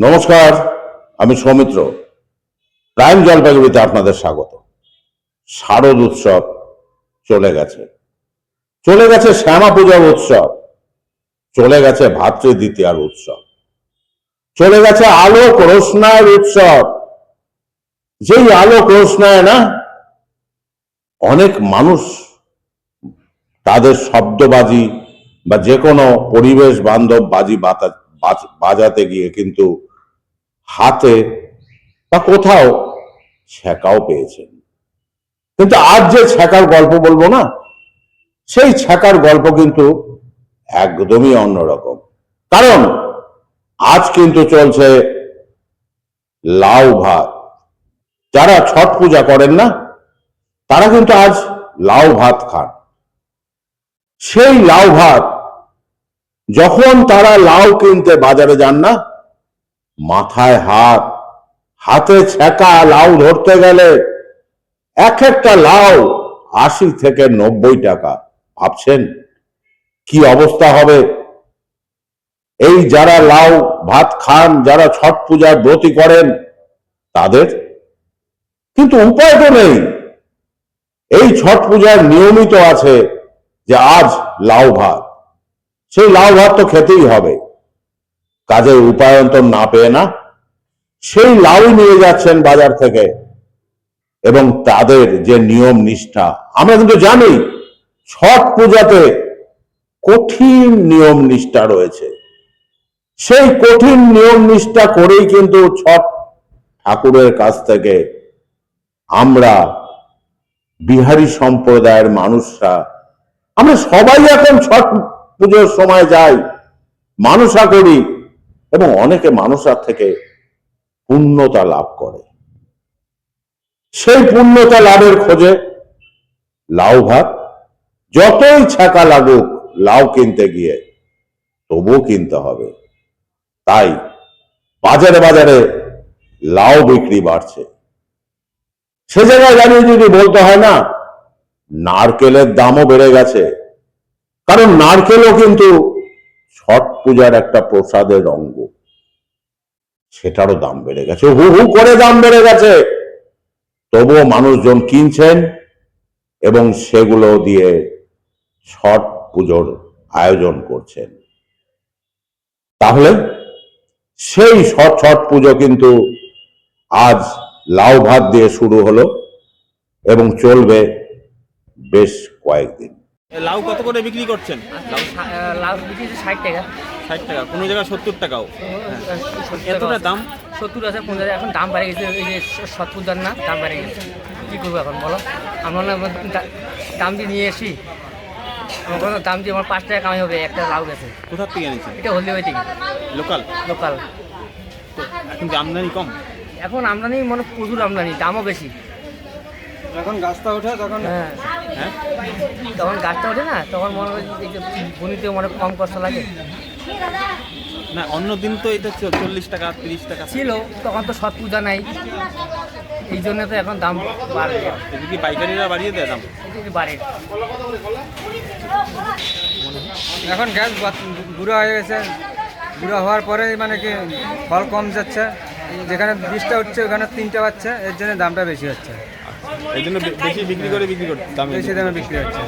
নমস্কার, আমি সৌমিত্র। প্রাইম জলপাইগুড়িতে আপনাদের স্বাগত। শারদ উৎসব চলে গেছে। চলে গেছে শ্যামা পূজার উৎসব। চলে গেছে ভাতৃ দ্বিতীয়ার উৎসব। চলে গেছে আলোক রোশনায়ের উৎসব। যেই আলোক রোশনায় না, অনেক মানুষ তাদের শব্দবাজি বা যে কোনো পরিবেশ বান্ধব বাজি বাজাতে গিয়ে কিন্তু হাতে বা কোথাও ছ্যাঁকাও পেয়েছেন। কিন্তু আজ যে ছ্যাঁকার গল্প বলব না, সেই ছ্যাঁকার গল্প কিন্তু একদমই অন্যরকম। কারণ আজ কিন্তু চলছে লাউ ভাত। যারা ছট পূজা করেন না, তারা কিন্তু আজ লাউ ভাত খান। সেই লাউ ভাত, যখন তারা লাউ কিনতে বাজারে যান না মাথায় হাত, হাতে ছেঁকা লাউ ধরতে গেলে এক একটা লাউ আশি থেকে নব্বই টাকা। ভাবছেন কি অবস্থা হবে? এই যারা লাউ ভাত খান, যারা ছট পূজার ব্রতী করেন, তাদের কিন্তু উপায় তো নেই। এই ছট পূজার নিয়মিত আছে যে আজ লাউ ভাত, সেই লাউ ভাত তো খেতেই হবে। কাজের উপায়ন্তর না পেয়ে না, সেই লাউ নিয়ে যাচ্ছেন বাজার থেকে এবং তাদের যে নিয়ম নিষ্ঠা, আমরা কিন্তু জানি ছট পূজাতে কঠিন নিয়ম নিষ্ঠা রয়েছে। সেই কঠিন নিয়ম নিষ্ঠা করেই কিন্তু ছট ঠাকুরের কাছ থেকে আমরা বিহারি সম্প্রদায়ের মানুষরা, আমরা সবাই এখন ছট পুজোর সময় যাই, মানুষা করি এবং অনেকে মানুষার থেকে পূর্ণতা লাভ করে। সেই পূর্ণতা লাভের খোঁজে লাউ ভাত, যতই ছাকা লাগুক, লাউ কিনতে গিয়ে তবুও কিনতে হবে। তাই বাজারে বাজারে লাউ বিক্রি বাড়ছে। সে জায়গায় দাঁড়িয়ে যদি বলতে হয় না, নারকেলের দামও বেড়ে গেছে। কারণ নারকেলও কিন্তু ছট পূজার একটা প্রসাদের অঙ্গ। সেটারও দাম বেড়ে গেছে। হু হু করে দাম বেড়ে গেছে। তবুও মানুষজন কিনছেন এবং সেগুলো দিয়ে ছট পুজোর আয়োজন করছেন। তাহলে সেই ছট ছট পুজো কিন্তু আজ লাউ ভাত দিয়ে শুরু হলো এবং চলবে বেশ কয়েকদিন। লাউ কত করে বিক্রি করছেন? লাউ লাউ বিক্রি ষাট টাকা। ষাট টাকা কোনো জায়গায় সত্তর টাকাও? এতটা দাম? সত্তর আছে পঞ্চাশ এখন দাম বেড়ে গেছে এই যে সত্তর না দাম বেড়ে গেছে। কী করব এখন বলো? আমরা না দাম দিয়ে নিয়ে এসি আমার দাম দিয়ে আমার পাঁচ টাকা কামাই হবে একটা লাউ গেছে। কোথার থেকে এনেছেন? এটা হলদি হয়ে থেকে। লোকাল? লোকাল। এখন আমদানি কম? এখন আমদানি মানে প্রচুর আমদানি দামও বেশি। যখন গাছটা ওঠে তখন হ্যাঁ। হ্যাঁ? তখন গাছটা ওঠে না তখন মনে হয় বনিতে মানে কম কষ্ট লাগে। না অন্য দিন তো এটা চল্লিশ টাকা তিরিশ টাকা। ছিল তখন তো সৎ পূজা নাই। এই জন্য তো এখন দাম এটা কি পাইকারিরা বাড়িয়ে দেয় দাম? বাড়ে। এখন গ্যাস গুঁড়ো হয়ে গেছে। গুঁড়ো হওয়ার পরে মানে কি ফল কম যাচ্ছে। যেখানে বিশটা উঠছে ওখানে তিনটা পাচ্ছে এর জন্য দামটা বেশি হচ্ছে। এই জন্য বেশি বিক্রি করে বিক্রি করতে দাম দামে বিক্রি হচ্ছে।